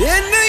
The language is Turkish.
In